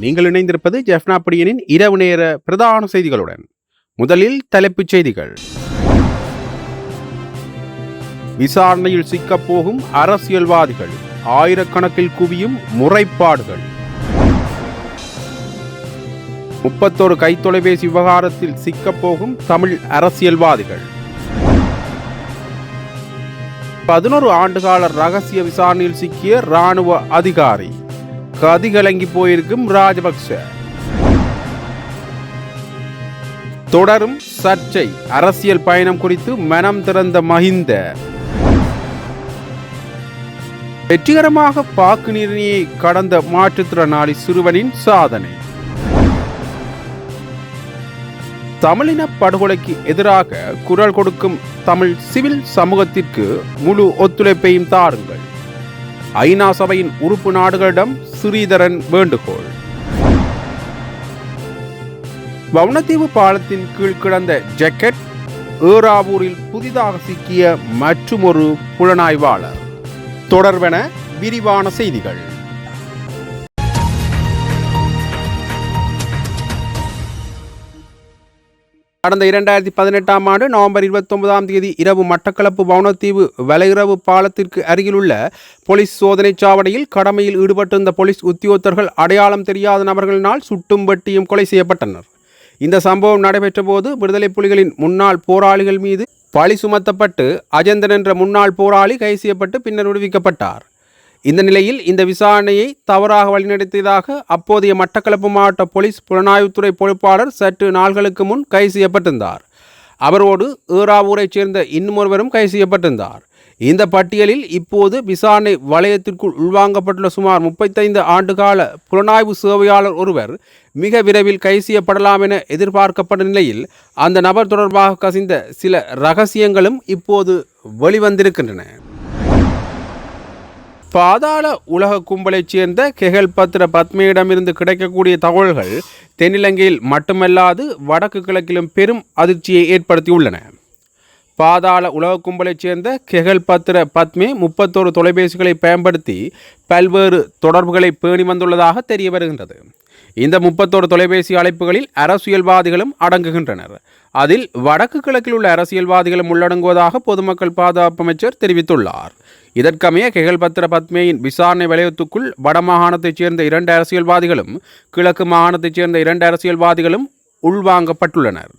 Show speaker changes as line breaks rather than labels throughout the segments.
நீங்கள் இணைந்திருப்பது ஜெஃப்னா படியனின் இரவு நேர பிரதான செய்திகளுடன். முதலில் தலைப்புச் செய்திகள். விசாரணையில் சிக்கப்போகும் அரசியல்வாதிகள். ஆயிரக்கணக்கில் குவியும் முறைப்பாடுகள். முப்பத்தோரு கைத்தொலைபேசி விவகாரத்தில் சிக்கப்போகும் தமிழ் அரசியல்வாதிகள். பதினோரு ஆண்டுகால ரகசிய விசாரணையில் சிக்கிய ராணுவ அதிகாரி. கதிகலங்கி போயிருக்கும் ராஜபக்ச. தொடரும் சர்ச்சை அரசியல் பயணம் குறித்து மனம் திறந்த மஹிந்த வெற்றிகரமாக பாக்கு நிர்ணயை கடந்த மாற்றுத்திறனாளி சிறுவனின் சாதனை. தமிழின படுகொலைக்கு எதிராக குரல் கொடுக்கும் தமிழ் சிவில் சமூகத்திற்கு முழு ஒத்துழைப்பையும் தாருங்கள். ஐநா சபையின் உறுப்பு நாடுகளிடம் ஸ்ரீதரன் வேண்டுகோள். வவுனத்தீவு பாலத்தின் கீழ் கிடந்த ஜெக்கெட் ஏறாவூரில் புதிதாக சிக்கிய மற்றுமொரு புலனாய்வாளர். தொடர்பென விரிவான செய்திகள். கடந்த இரண்டாயிரத்தி பதினெட்டாம் ஆண்டு நவம்பர் இருபத்தொன்பதாம் தேதி இரவு மட்டக்களப்பு வவுனத்தீவு வலையிறவு பாலத்திற்கு அருகிலுள்ள போலீஸ் சோதனைச் சாவடியில் கடமையில் ஈடுபட்டிருந்த போலீஸ் உத்தியோகத்தர்கள் அடையாளம் தெரியாத நபர்களினால் சுட்டும் வெட்டியும் கொலை செய்யப்பட்டனர். இந்த சம்பவம் நடைபெற்ற போது விடுதலை புலிகளின் முன்னாள் போராளிகள் மீது பழி சுமத்தப்பட்டு அஜந்தன் என்ற முன்னாள் போராளி கைது செய்யப்பட்டு பின்னர் விடுவிக்கப்பட்டார். இந்த நிலையில் இந்த விசாரணையை தவறாக வழிநடத்தியதாக அப்போதைய மட்டக்களப்பு மாவட்ட போலீஸ் புலனாய்வுத்துறை பொறுப்பாளர் சற்று நாள்களுக்கு முன் கைது செய்யப்பட்டிருந்தார். அவரோடு ஏறாவூரைச் சேர்ந்த இன்னுமொருவரும் கைது செய்யப்பட்டிருந்தார். இந்த பட்டியலில் இப்போது விசாரணை வலயத்திற்குள் உள்வாங்கப்பட்டுள்ள சுமார் முப்பத்தைந்து ஆண்டுகால புலனாய்வு சேவையாளர் ஒருவர் மிக விரைவில் கைது செய்யப்படலாம் என எதிர்பார்க்கப்பட்ட நிலையில் அந்த நபர் தொடர்பாக கசிந்த சில ரகசியங்களும் இப்போது வெளிவந்திருக்கின்றன. பாதாள உலக கும்பலைச் சேர்ந்த கெகல் பத்ர பத்மையிடமிருந்து கிடைக்கக்கூடிய தகவல்கள் தென்னிலங்கையில் மட்டுமல்லாது வடக்கு கிழக்கிலும் பெரும் அதிர்ச்சியை ஏற்படுத்தியுள்ளன. பாதாள உலக கும்பலைச் சேர்ந்த கெகல் பத்ர பத்மே முப்பத்தோரு தொலைபேசிகளை பயன்படுத்தி பல்வேறு தொடர்புகளை பேணி வந்துள்ளதாக தெரிய வருகின்றது இந்த முப்பத்தோரு தொலைபேசி அழைப்புகளில் அரசியல்வாதிகளும் அடங்குகின்றனர். அதில் வடக்கு கிழக்கில் உள்ள அரசியல்வாதிகளும் உள்ளடங்குவதாக பொதுமக்கள் பாதுகாப்பு அமைச்சர் தெரிவித்துள்ளார். இதற்கமைய கெகல்பத்திர பத்மேயின் விசாரணை வலயத்துக்குள் வடமாகாணத்தைச் சேர்ந்த இரண்டு அரசியல்வாதிகளும் கிழக்கு மாகாணத்தைச் சேர்ந்த இரண்டு அரசியல்வாதிகளும் உள்வாங்கப்பட்டுள்ளனர்.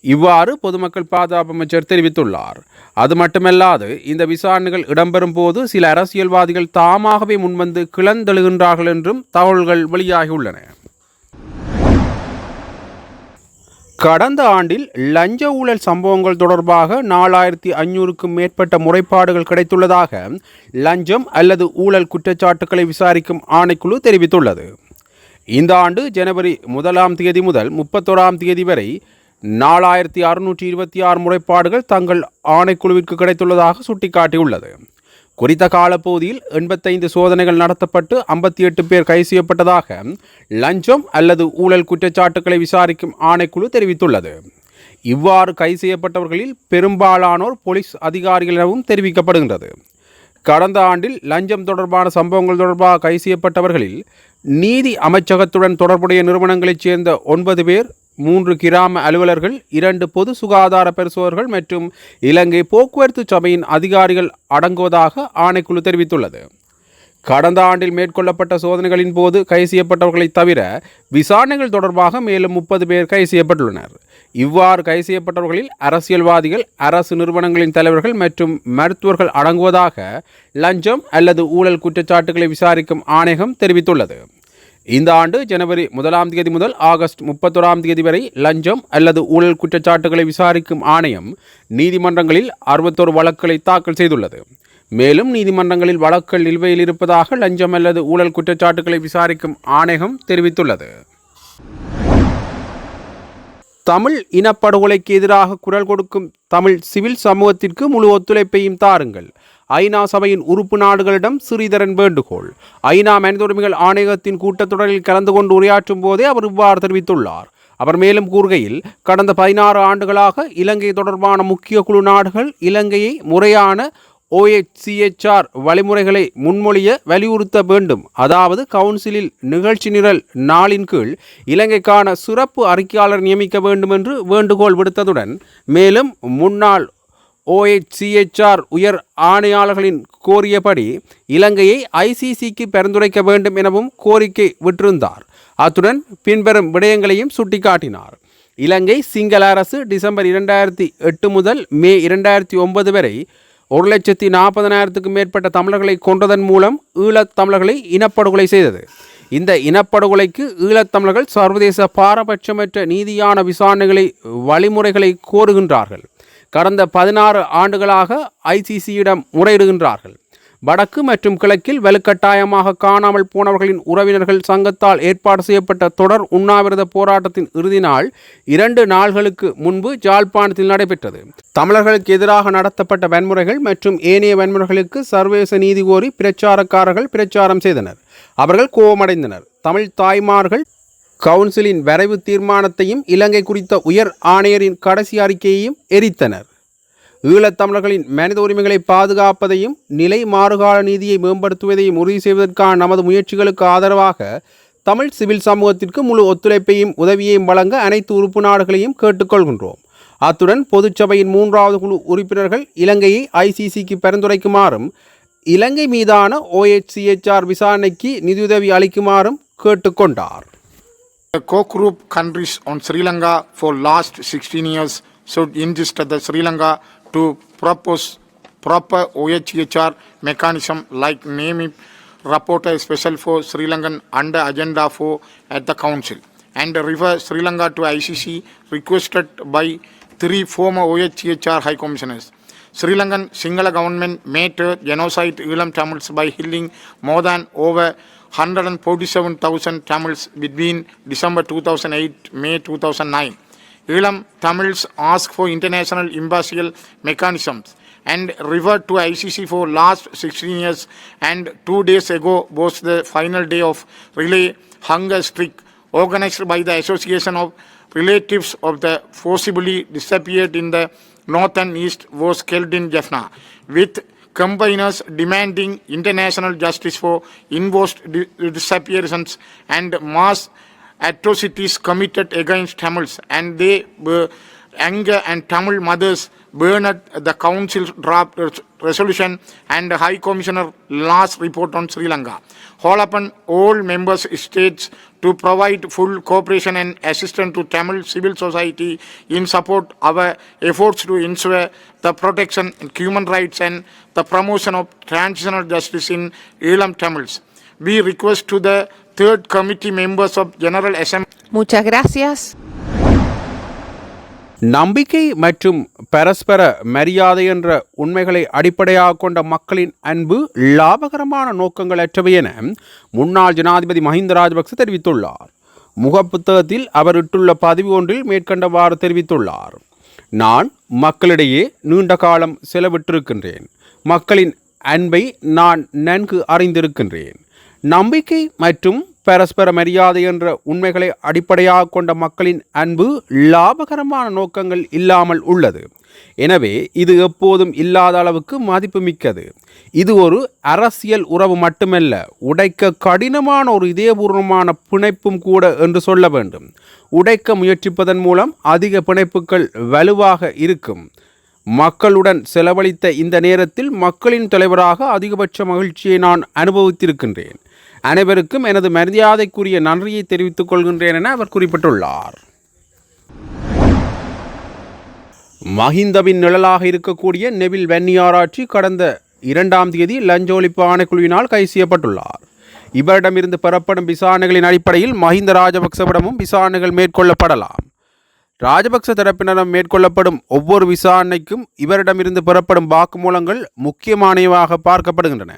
இவ்வாறு பொதுமக்கள் பாதுகாப்பு அமைச்சர் தெரிவித்துள்ளார். அது மட்டுமல்லாது இந்த விசாரணைகள் இடம்பெறும் போது சில அரசியல்வாதிகள் தாமாகவே முன்வந்து கிளந்தெழுகின்றார்கள் என்றும் தகவல்கள் வெளியாகியுள்ளன. கடந்த ஆண்டில் லஞ்ச ஊழல் சம்பவங்கள் தொடர்பாக நாலாயிரத்தி ஐநூறுக்கும் மேற்பட்ட முறைப்பாடுகள் கிடைத்துள்ளதாக லஞ்சம் அல்லது ஊழல் குற்றச்சாட்டுக்களை விசாரிக்கும் ஆணைக்குழு தெரிவித்துள்ளது. இந்த ஆண்டு ஜனவரி முதலாம் தேதி முதல் முப்பத்தோராம் தேதி வரை நாலாயிரத்தி அறுநூற்றி இருபத்தி ஆறு முறைப்பாடுகள் தங்கள் ஆணைக்குழுவிற்கு கிடைத்துள்ளதாக சுட்டிக்காட்டியுள்ளது. குறித்த காலப்பகுதியில் எண்பத்தைந்து சோதனைகள் நடத்தப்பட்டு ஐம்பத்தி எட்டு பேர் கைது செய்யப்பட்டதாக லஞ்சம் அல்லது ஊழல் குற்றச்சாட்டுக்களை விசாரிக்கும் ஆணைக்குழு தெரிவித்துள்ளது. இவ்வாறு கைது செய்யப்பட்டவர்களில் பெரும்பாலானோர் போலீஸ் அதிகாரிகள் எனவும் தெரிவிக்கப்படுகின்றது. கடந்த ஆண்டில் லஞ்சம் தொடர்பான சம்பவங்கள் தொடர்பாக கைது செய்யப்பட்டவர்களில் நீதி அமைச்சகத்துடன் தொடர்புடைய நிறுவனங்களைச் சேர்ந்த ஒன்பது பேர் மூன்று கிராம அலுவலர்கள் இரண்டு பொது சுகாதார பரிசோதர்கள் மற்றும் இலங்கை போக்குவரத்து சபையின் அதிகாரிகள் அடங்குவதாக ஆணைக்குழு தெரிவித்துள்ளது. கடந்த ஆண்டில் மேற்கொள்ளப்பட்ட சோதனைகளின் போது கைது செய்யப்பட்டவர்களை தவிர விசாரணைகள் தொடர்பாக மேலும் முப்பது பேர் கைது செய்யப்பட்டுள்ளனர். இவ்வாறு கைது செய்யப்பட்டவர்களில் அரசியல்வாதிகள் அரசு நிறுவனங்களின் தலைவர்கள் மற்றும் மருத்துவர்கள் அடங்குவதாக லஞ்சம் அல்லது ஊழல் குற்றச்சாட்டுகளை விசாரிக்கும் ஆணையகம் தெரிவித்துள்ளது. இந்த ஆண்டு ஜனவரி முதலாம் தேதி முதல் ஆகஸ்ட் முப்பத்தொராம் தேதி வரை லஞ்சம் அல்லது ஊழல் குற்றச்சாட்டுகளை விசாரிக்கும் ஆணையம் நீதிமன்றங்களில் அறுபத்தோரு வழக்குகளை தாக்கல் செய்துள்ளது. மேலும் நீதிமன்றங்களில் வழக்குகள் நிலுவையில் இருப்பதாக லஞ்சம் அல்லது ஊழல் குற்றச்சாட்டுகளை விசாரிக்கும் ஆணையம் தெரிவித்துள்ளது. தமிழ் இனப்படுகொலைக்கு எதிராக குரல் கொடுக்கும் தமிழ் சிவில் சமூகத்திற்கு முழு ஒத்துழைப்பையும் தாருங்கள். ஐநா சபையின் உறுப்பு நாடுகளிடம் ஸ்ரீதரன் வேண்டுகோள். ஐநா மனித உரிமைகள் ஆணையகத்தின் கூட்டத்தொடரில் கலந்து கொண்டு உரையாற்றும் போதே அவர் இவ்வாறு தெரிவித்துள்ளார். அவர் மேலும் கூறுகையில் கடந்த பதினாறு ஆண்டுகளாக இலங்கை தொடர்பான முக்கிய குழு நாடுகள் இலங்கையை முறையான ஓஎச்சிஎச்ஆர் வழிமுறைகளை முன்மொழிய வலியுறுத்த வேண்டும். அதாவது கவுன்சிலில் நிகழ்ச்சி நிரல் நாளின் கீழ் இலங்கைக்கான சிறப்பு அறிக்கையாளர் நியமிக்க வேண்டும் என்று வேண்டுகோள் விடுத்ததுடன் மேலும் முன்னாள் ஓஎச்சிஎச்ஆர் உயர் ஆணையாளர்களின் கோரியபடி இலங்கையை ஐசிசிக்கு பரிந்துரைக்க வேண்டும் எனவும் கோரிக்கை விட்டிருந்தார். அத்துடன் பின்வரும் விடயங்களையும் சுட்டிக்காட்டினார். இலங்கை சிங்கள அரசு டிசம்பர் இரண்டாயிரத்தி எட்டு முதல் மே இரண்டாயிரத்தி ஒன்பது வரை ஒரு லட்சத்தி நாற்பதனாயிரத்துக்கும் மேற்பட்ட தமிழர்களை கொன்றதன் மூலம் ஈழத் தமிழர்களை இனப்படுகொலை செய்தது. இந்த இனப்படுகொலைக்கு ஈழத்தமிழர்கள் சர்வதேச பாரபட்சமற்ற நீதியான விசாரணைகளை வழிமுறைகளை கோருகின்றார்கள். கடந்த பதினாறு ஆண்டுகளாக ஐசிசியிடம் முறையிடுகின்றார்கள். வடக்கு மற்றும் கிழக்கில் வலுக்கட்டாயமாக காணாமல் போனவர்களின் உறவினர்கள் சங்கத்தால் ஏற்பாடு செய்யப்பட்ட தொடர் உண்ணாவிரத போராட்டத்தின் இறுதி நாள் இரண்டு நாள்களுக்கு முன்பு ஜாழ்ப்பாணத்தில் நடைபெற்றது. தமிழர்களுக்கு எதிராக நடத்தப்பட்ட வன்முறைகள் மற்றும் ஏனைய வன்முறைகளுக்கு சர்வதேச நீதி கோரி பிரச்சாரக்காரர்கள் பிரச்சாரம் செய்தனர். அவர்கள் கோபமடைந்தனர். தமிழ் தாய்மார்கள் கவுன்சிலின் வரைவு தீர்மானத்தையும் இலங்கை குறித்த உயர் ஆணையரின் கடைசி அறிக்கையையும் எரித்தனர். ஈழத்தமிழர்களின் மனித உரிமைகளை பாதுகாப்பதையும் நிலை மாறுகால நீதியை மேம்படுத்துவதையும் உறுதி செய்வதற்கான நமது முயற்சிகளுக்கு ஆதரவாக தமிழ் சிவில் சமூகத்திற்கு முழு ஒத்துழைப்பையும் உதவியையும் வழங்க அனைத்து உறுப்பு நாடுகளையும் கேட்டுக்கொள்கின்றோம் அத்துடன் பொதுச்சபையின் மூன்றாவது குழு உறுப்பினர்கள் இலங்கையை ஐசிசிக்கு பரிந்துரைக்குமாறும் இலங்கை மீதான ஓஎச்சிஎச்ஆர் விசாரணைக்கு நிதியுதவி அளிக்குமாறும் கேட்டுக்கொண்டார்
The core group countries on Sri Lanka for last 16 years should insist that the Sri Lanka to propose proper OHCHR mechanism like naming rapporteur special for Sri Lankan under agenda for at the council and refer Sri Lanka to ICC requested by three former OHCHR high commissioners. Sri Lankan Sinhala government made genocide Elam Tamils by killing more than over 147,000 Tamils between December 2008 May 2009. Elam Tamils asked for international impartial mechanisms and referred to ICC for last 16 years and two days ago was the final day of relay hunger strike organized by the Association of Relatives of the Forcibly Disappeared in the North and East was held in Jaffna with campaigners demanding international justice for enforced di- disappearances and mass atrocities committed against Tamils and they anger and Tamil mothers burned the council draft resolution and the High Commissioner last report on Sri Lanka. Call upon all members states to provide full cooperation and assistance to Tamil civil society in support of our efforts to ensure the protection of human rights and the promotion of transitional justice in Elam Tamils. We request to the third committee members of General Assembly
Muchas gracias.
நம்பிக்கை மற்றும் பரஸ்பர மரியாதை என்ற உண்மைகளை அடிப்படையாக கொண்ட மக்களின் அன்பு லாபகரமான நோக்கங்களற்றவை என முன்னாள் ஜனாதிபதி மஹிந்த ராஜபக்ச தெரிவித்துள்ளார். முகப்புத்தகத்தில் அவர் இட்டுள்ள பதிவு ஒன்றில் மேற்கண்டவாறு தெரிவித்துள்ளார். நான் மக்களிடையே நீண்ட காலம் செலவிட்டிருக்கின்றேன். மக்களின் அன்பை நான் நன்கு அறிந்திருக்கின்றேன். நம்பிக்கை மற்றும் பரஸ்பர மரியாதை என்ற உண்மைகளை அடிப்படையாக கொண்ட மக்களின் அன்பு லாபகரமான நோக்கங்கள் இல்லாமல் உள்ளது. எனவே இது எப்போதும் இல்லாத அளவுக்கு மதிப்புமிக்கது. இது ஒரு அரசியல் உறவு மட்டுமல்ல உடைக்க கடினமான ஒரு இதயபூர்வமான பிணைப்பும் கூட என்று சொல்ல வேண்டும். உடைக்க முயற்சிப்பதன் மூலம் அதிக பிணைப்புகள் வலுவாக இருக்கும். மக்களுடன் செலவழித்த இந்த நேரத்தில் மக்களின் தலைவராக அதிகபட்ச மகிழ்ச்சியை நான் அனுபவித்திருக்கின்றேன். அனைவருக்கும் எனது மரியாதைக்குரிய நன்றியை தெரிவித்துக் கொள்கின்றேன் என அவர் குறிப்பிட்டுள்ளார். மஹிந்தவின் நிழலாக இருக்கக்கூடிய நெவில் வென்னியாராட்சி கடந்த இரண்டாம் தேதி லஞ்ச ஒழிப்பு ஆணைக்குழுவினால் கைது செய்யப்பட்டுள்ளார். இவரிடமிருந்து பெறப்படும் விசாரணைகளின் அடிப்படையில் மஹிந்த ராஜபக்சவிடமும் விசாரணைகள் மேற்கொள்ளப்படலாம். ராஜபக்ச தரப்பினரும் மேற்கொள்ளப்படும் ஒவ்வொரு விசாரணைக்கும் இவரிடமிருந்து பெறப்படும் வாக்குமூலங்கள் முக்கியமானவையாக பார்க்கப்படுகின்றன.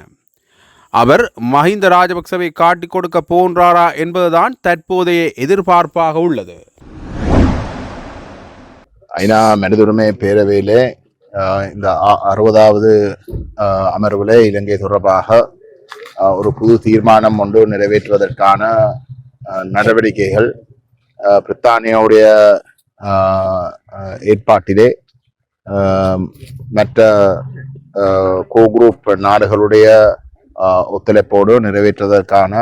அவர் மஹிந்த ராஜபக்சவை காட்டிக் கொடுக்க போன்றாரா என்பதுதான் தற்போதைய எதிர்பார்ப்பாக உள்ளது.
ஐநா மனிதுரிமை பேரவையிலே இந்த அ- அறுபதாவது அமர்வில் இலங்கை தொடர்பாக ஒரு புது தீர்மானம் ஒன்று நிறைவேற்றுவதற்கான நடவடிக்கைகள் பிரித்தானியாவுடைய ஏற்பாட்டிலே மற்ற கோ குரூப் நாடுகளுடைய ஒத்துழைப்போடு நிறைவேற்றுவதற்கான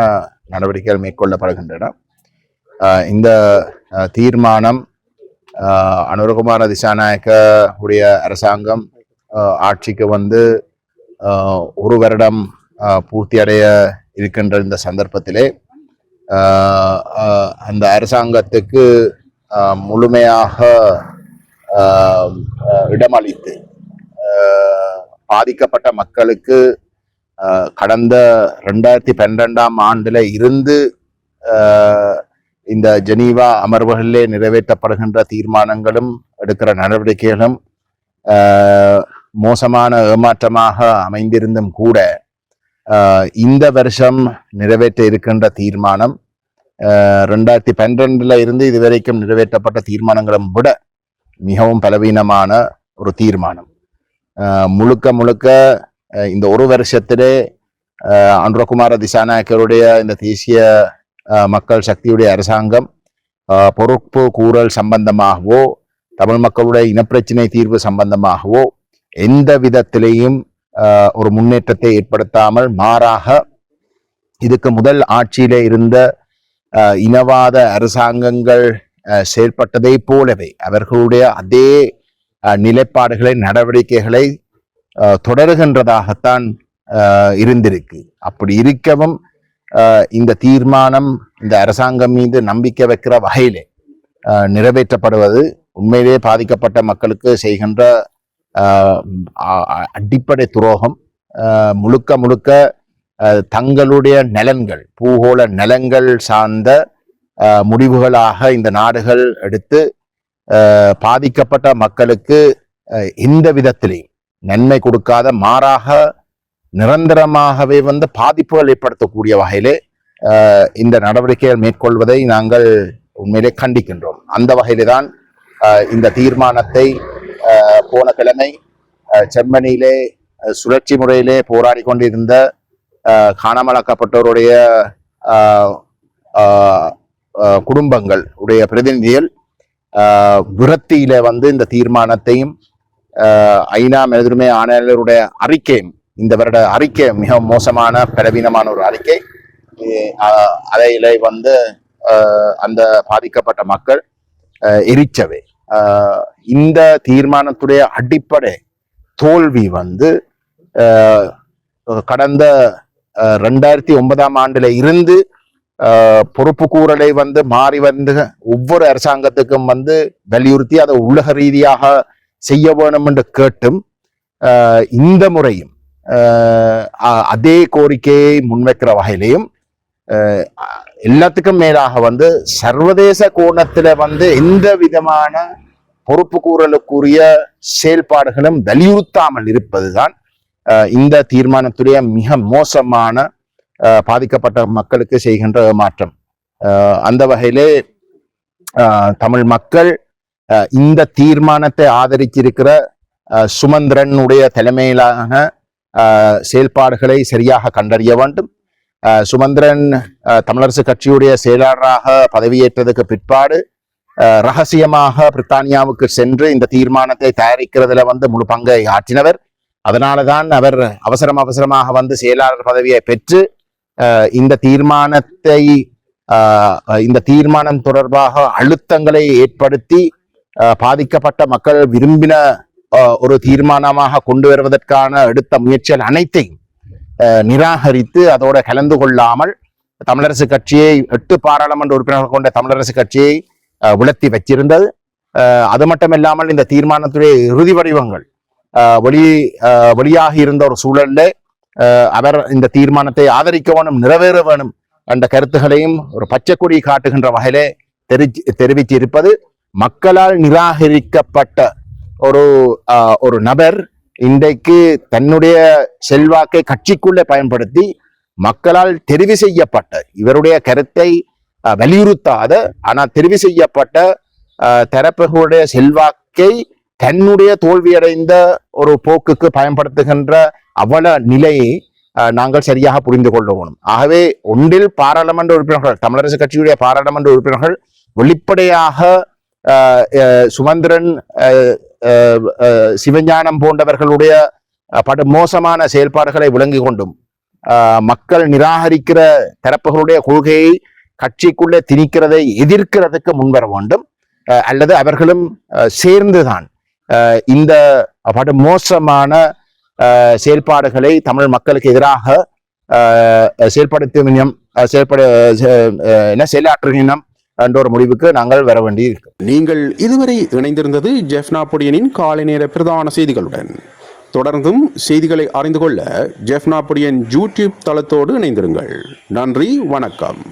நடவடிக்கைகள் மேற்கொள்ளப்படுகின்றன. இந்த தீர்மானம் அனுரகுமார திசாநாயக்க உடைய அரசாங்கம் ஆட்சிக்கு வந்து ஒரு வருடம் பூர்த்தி பூர்த்தியடைய இருக்கின்ற இந்த சந்தர்ப்பத்திலே அந்த அரசாங்கத்துக்கு முழுமையாக இடமளித்து பாதிக்கப்பட்ட மக்களுக்கு கடந்த ரெண்டாயிரத்தி பன்னிரெண்டாம் ஆண்டில் இருந்து இந்த ஜெனீவா அமர்வுகளிலே நிறைவேற்றப்படுகின்ற தீர்மானங்களும் எடுக்கிற நடவடிக்கைகளும் மோசமான ஏமாற்றமாக அமைந்திருந்தும் கூட இந்த வருஷம் நிறைவேற்ற இருக்கின்ற தீர்மானம் ரெண்டாயிரத்தி பன்னிரெண்டுல இருந்து இதுவரைக்கும் நிறைவேற்றப்பட்ட தீர்மானங்களும் விட மிகவும் பலவீனமான ஒரு தீர்மானம். முழுக்க முழுக்க இந்த ஒரு வருஷத்திலே அஹ், அனுரகுமார திசாநாயக்கருடைய இந்த தேசிய மக்கள் சக்தியுடைய அரசாங்கம் பொறுப்பு கூறல் சம்பந்தமாகவோ தமிழ் மக்களுடைய இனப்பிரச்சினை தீர்வு சம்பந்தமாகவோ எந்த விதத்திலேயும் ஒரு முன்னேற்றத்தை ஏற்படுத்தாமல் மாறாக இதுக்கு முதல் ஆட்சியில இருந்த இனவாத அரசாங்கங்கள் செயல்பட்டதை போலவே அவர்களுடைய அதே நிலைப்பாடுகளை நடவடிக்கைகளை தொடருகின்றதாகத்தான் இருந்திருக்கு. அப்படி இருக்கவும் இந்த தீர்மானம் இந்த அரசாங்கம் மீது நம்பிக்கை வைக்கிற வகையிலே நிறைவேற்றப்படுவது உண்மையிலே பாதிக்கப்பட்ட மக்களுக்கு செய்கின்ற அடிப்படை துரோகம் முழுக்க முழுக்க தங்களுடைய நலன்கள் பூகோள நலன்கள் சார்ந்த முடிவுகளாக இந்த நாடுகள் எடுத்து பாதிக்கப்பட்ட மக்களுக்கு எந்த விதத்திலையும் நன்மை கொடுக்காத மாறாக நிரந்தரமாகவே வந்து பாதிப்புகள் ஏற்படுத்தக்கூடிய வகையிலே இந்த நடவடிக்கைகள் மேற்கொள்வதை நாங்கள் உண்மையிலே கண்டிக்கின்றோம். அந்த வகையிலே தான் இந்த தீர்மானத்தை போன கிழமை ஜெர்மனியிலே சுழற்சி முறையிலே போராடி கொண்டிருந்த காணாமலாக்கப்பட்டோருடைய குடும்பங்கள் உடைய பிரதிநிதிகள் விரத்தியில வந்து இந்த தீர்மானத்தையும் ஐநா மனிதுரிமை ஆணையாளருடைய அறிக்கையும் இந்த வருட அறிக்கை மிக மோசமான பலவீனமான ஒரு அறிக்கை. அஹ், அதையில வந்து அந்த பாதிக்கப்பட்ட மக்கள் அஹ், எரிச்சவை. இந்த தீர்மானத்துடைய அடிப்படை தோல்வி வந்து கடந்த ரெண்டாயிரத்தி ஒன்பதாம் ஆண்டுல இருந்து பொறுப்பு கூறலை வந்து மாறி வந்து ஒவ்வொரு அரசாங்கத்துக்கும் வந்து வலியுறுத்தி அதை உலக ரீதியாக செய்ய வேணும் என்று கேட்டும் இந்த முறையும் அதே கோரிக்கையை முன்வைக்கிற வகையிலையும் எல்லாத்துக்கும் மேலாக வந்து சர்வதேச கோணத்தில் வந்து எந்த விதமான பொறுப்பு கூறலுக்குரிய செயல்பாடுகளும் வலியுறுத்தாமல் இருப்பதுதான் இந்த தீர்மானத்துடைய மிக மோசமான பாதிக்கப்பட்ட மக்களுக்கு செய்கின்ற மாற்றம் அந்த வகையிலே தமிழ் மக்கள் இந்த தீர்மானத்தை ஆதரிச்சிருக்கிற சுமந்திரனுடைய தலைமையிலான செயல்பாடுகளை சரியாக கண்டறிய வேண்டும். சுமந்திரன் தமிழரசு கட்சியுடைய செயலாளராக பதவியேற்றதுக்கு பிற்பாடு ரகசியமாக பிரித்தானியாவுக்கு சென்று இந்த தீர்மானத்தை தயாரிக்கிறதுல வந்து முழு பங்கை ஆற்றினவர். அதனாலதான் அவர் அவசரம் அவசரமாக வந்து செயலாளர் பதவியை பெற்று இந்த தீர்மானத்தை இந்த தீர்மானம் தொடர்பாக அழுத்தங்களை ஏற்படுத்தி பாதிக்கப்பட்ட மக்கள் விரும்பின ஒரு தீர்மானமாக கொண்டு வருவதற்கான எடுத்த முயற்சிகள் அனைத்தையும் நிராகரித்து அதோட கலந்து கொள்ளாமல் தமிழரசு கட்சியை எட்டு பாராளுமன்ற உறுப்பினர்கள் கொண்ட தமிழரசு கட்சியை உலர்த்தி வச்சிருந்தது. அது மட்டும் இல்லாமல் இந்த தீர்மானத்துடைய இறுதி வடிவங்கள் வெளி வெளியாகி இருந்த ஒரு சூழல்ல அவர் இந்த தீர்மானத்தை ஆதரிக்க வேணும் நிறைவேற வேணும் என்ற கருத்துகளையும் ஒரு பச்சை கொடி காட்டுகின்ற வகையிலே தெரி தெரிவித்திருப்பது. மக்களால் நிராகரிக்கப்பட்ட ஒரு ஒரு நபர் இன்றைக்கு தன்னுடைய செல்வாக்கை கட்சிக்குள்ளே பயன்படுத்தி மக்களால் தெரிவு செய்யப்பட்ட இவருடைய கருத்தை வலியுறுத்தாத ஆனால் தெரிவு செய்யப்பட்ட தரப்புகளுடைய செல்வாக்கை தன்னுடைய தோல்வியடைந்த ஒரு போக்குக்கு பயன்படுத்துகின்ற அவல நிலையை நாங்கள் சரியாக புரிந்து கொள்ளணும் ஆகவே ஒன்றில் பாராளுமன்ற உறுப்பினர்கள் தமிழரசு கட்சியுடைய பாராளுமன்ற உறுப்பினர்கள் வெளிப்படையாக சுமந்திரன் சிவஞானம் போன்றவர்களுடைய பட படு மோசமான செயல்பாடுகளை விளங்கி கொண்டும் மக்கள் நிராகரிக்கிற தரப்புகளுடைய கொள்கையை கட்சிக்குள்ளே திணிக்கிறதை எதிர்க்கிறதுக்கு முன்வர வேண்டும். அல்லது அவர்களும் சேர்ந்துதான் இந்த படு மோசமான செயல்பாடுகளை தமிழ் மக்களுக்கு எதிராக செயல்படுத்தும் செயல்படுத்தும் செயல்பட என்ன செயலாற்றுகினம் என்ற ஒரு முடிவுக்கு நாங்கள் வர வேண்டி இருக்கு.
நீங்கள் இதுவரை இணைந்திருந்தது ஜெஃப்னா பொடியனின் காலை நேர பிரதான செய்திகளுடன். தொடர்ந்தும் செய்திகளை அறிந்து கொள்ள ஜெஃப்னா பொடியன் யூடியூப் தளத்தோடு இணைந்திருங்கள். நன்றி வணக்கம்.